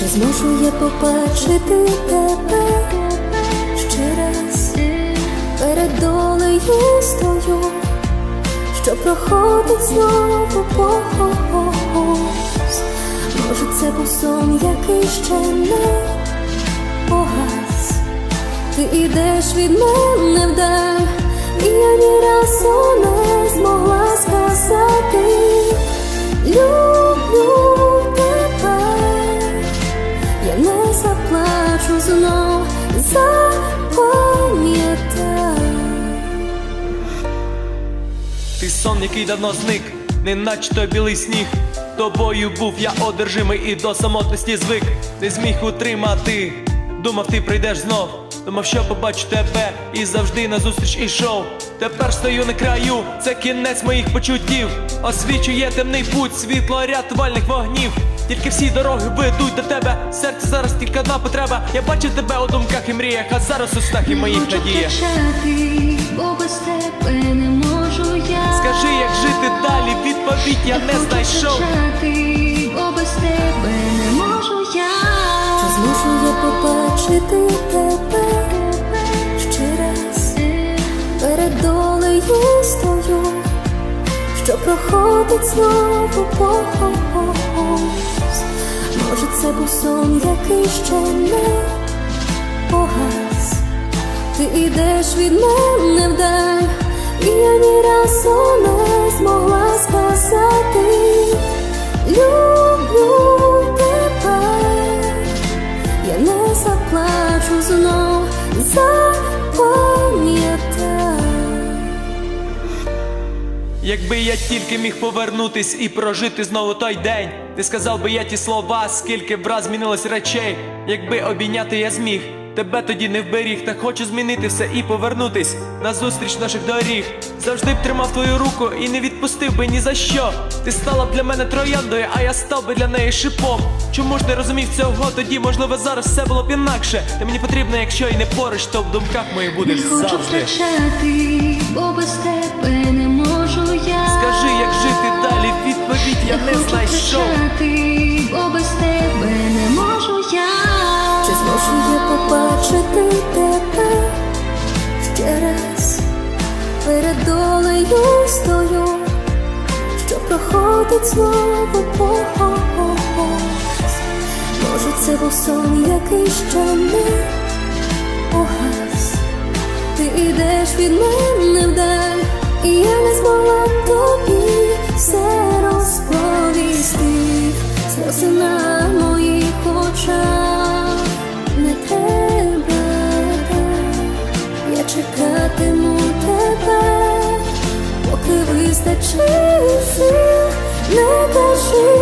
Чи зможу я побачити тебе ще раз перед долею стою, що проходить знову повз. Може, це був сон, який ще не погас. Ти ідеш від мене вдаль, і я Ти сон, який давно зник, неначе той білий сніг. Тобою був я одержимий і до самотності звик, не зміг утримати. Думав, ти прийдеш знов, думав, що побачу тебе, і завжди назустріч ішов. Тепер стою на краю, це кінець моїх почуттів. Освічує темний путь, світло рятувальних вогнів. Тільки всі дороги ведуть до тебе. Серце зараз тільки одна потреба. Я бачив тебе у думках і мріях, а зараз у снах і моїх надіях. бо без тебе далі, відповідь я не знайшов. бо без тебе не можу я. Я побачити тебе ще раз перед долею стою, що проходить знову повз. Може, це був сон, який ще не погас. Ти ідеш від мене Якби я тільки міг повернутись і прожити знову той день, ти сказав би я ті слова, скільки б раз змінилось речей, якби обійняти я зміг. Тебе тоді не вберіг, та хочу змінити все і повернутись на зустріч наших доріг. Завжди б тримав твою руку і не відпустив би ні за що. Ти стала б для мене трояндою, а я став би для неї шипом. Чому ж не розумів цього тоді? Можливо, зараз все було б інакше. Ти мені потрібна, якщо і не поруч, то в думках моїх будеш Не хочу завжди. втрачати, бо без тебе не можу я. Скажи, як жити далі, відповідь я не знайшов. Долею стою, що проходить знову повз. Може, це був сон, який ще не погас. Ти ідеш від мене вдаль, і я не змогла тобі все розповісти. Сльози на моїх очах не треба. Я чекатиму тебе, поки вистачить сил, не кажи